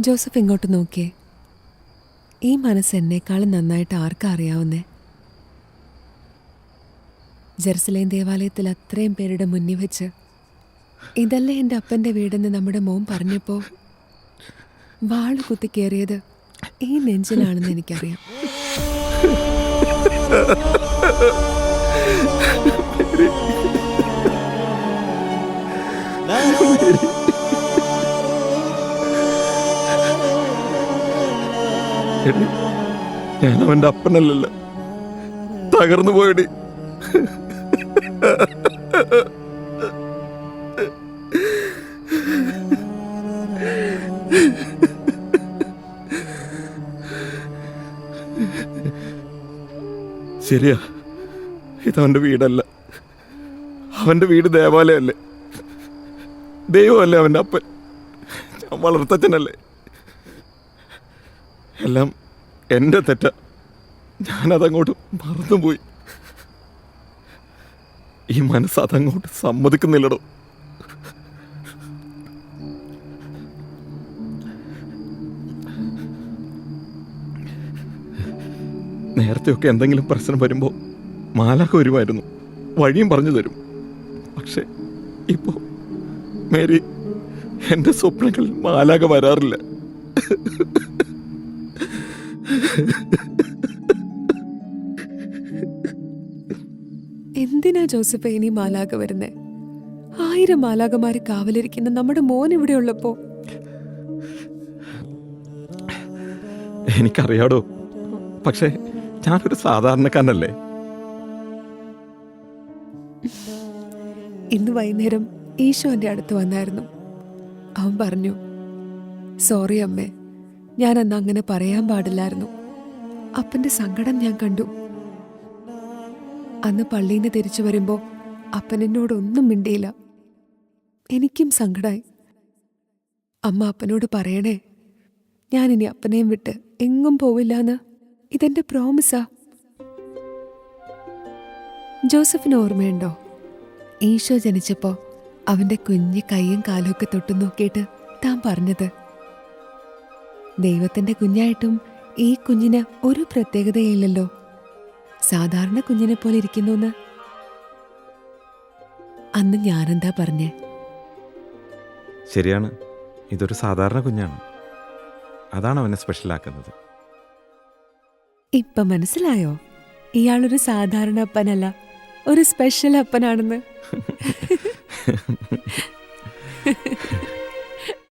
Joseph ഇങ്ങോട്ട് നോക്കിയേ. ഈ മനസ്സ് എന്നേക്കാളും നന്നായിട്ട് ആർക്കാ അറിയാവുന്നേ? ജെറുസലേം ദേവാലയത്തിൽ അത്രയും പേരുടെ മുന്നിൽ വെച്ച് ഇതല്ലേ എന്റെ അപ്പന്റെ വീടെന്ന് നമ്മുടെ മോൻ പറഞ്ഞപ്പോൾ വാൾ കുത്തി ഈ നെഞ്ചിലാണെന്ന് എനിക്കറിയാം. ഞാൻ അവന്റെ അപ്പനല്ലല്ലോ. തകർന്നു പോയടി. ശരിയാ ഇതവന്റെ വീടല്ല. അവന്റെ വീട് ദേവാലയമല്ലേ ദൈവമല്ലേ അവന്റെ അപ്പൻ. ഞാൻ വളർത്തച്ഛനല്ലേ. എല്ലാം എന്റെ തെറ്റ. ഞാനതങ്ങോട്ട് മറന്നുപോയി. ഈ മനസ്സ് അതങ്ങോട്ട് സമ്മതിക്കുന്നില്ലടോ. നേരത്തെയൊക്കെ എന്തെങ്കിലും പ്രശ്നം വരുമ്പോൾ മാലാഖ വരുമായിരുന്നു. വഴിയും പറഞ്ഞു തരും. പക്ഷേ ഇപ്പോൾ മേരി എന്റെ സ്വപ്നങ്ങളിൽ മാലാഖ വരാറില്ല. എന്തിനാ ജോസഫ് ഇനി മാലാക വരുന്നേ? ആയിരം മാലാകമാര് കാവലിരിക്കുന്ന നമ്മുടെ മോൻ ഇവിടെ ഉള്ളപ്പോ? എനിക്കറിയാടോ പക്ഷേ ഞാനൊരു സാധാരണക്കാരനല്ലേ? ഇന്ന് വൈകുന്നേരം ഈശോ എന്റെ അടുത്ത് വന്നായിരുന്നു. അവൻ പറഞ്ഞു സോറി അമ്മേ ഞാൻ അന്ന് അങ്ങനെ പറയാൻ പാടില്ലായിരുന്നു. അപ്പന്റെ സങ്കടം ഞാൻ കണ്ടു. അന്ന് പള്ളിയിൽ നിന്ന് തിരിച്ചു വരുമ്പോ അപ്പൻ എന്നോട് ഒന്നും മിണ്ടിയില്ല. എനിക്കും സങ്കടായി. അമ്മ അപ്പനോട് പറയണേ ഞാൻ ഇനി അപ്പനെയും വിട്ട് എങ്ങും പോവില്ല എന്ന് ഇതെന്റെ പ്രോമിസാ ജോസഫിന് ഓർമ്മയുണ്ടോ? ഈശോ ജനിച്ചപ്പോ അവന്റെ കുഞ്ഞ് കൈയും കാലുമൊക്കെ തൊട്ടു നോക്കിയിട്ട് താൻ പറഞ്ഞത് ദൈവത്തിന്റെ കുഞ്ഞായിട്ടും ഈ കുഞ്ഞിന് ഒരു പ്രത്യേകതയില്ലല്ലോ. സാധാരണ കുഞ്ഞിനെ പോലെ ഇരിക്കുന്നു അന്ന് ഞാനെന്താ പറഞ്ഞേ? ശരിയാണ്. ഇതൊരു സാധാരണ കുഞ്ഞാണ്. അതാണ് അവനെ സ്പെഷ്യലാക്കുന്നത്. ഇപ്പൊ മനസ്സിലായോ? ഇയാളൊരു സാധാരണ അപ്പനല്ല ഒരു സ്പെഷ്യൽ അപ്പനാണെന്ന്.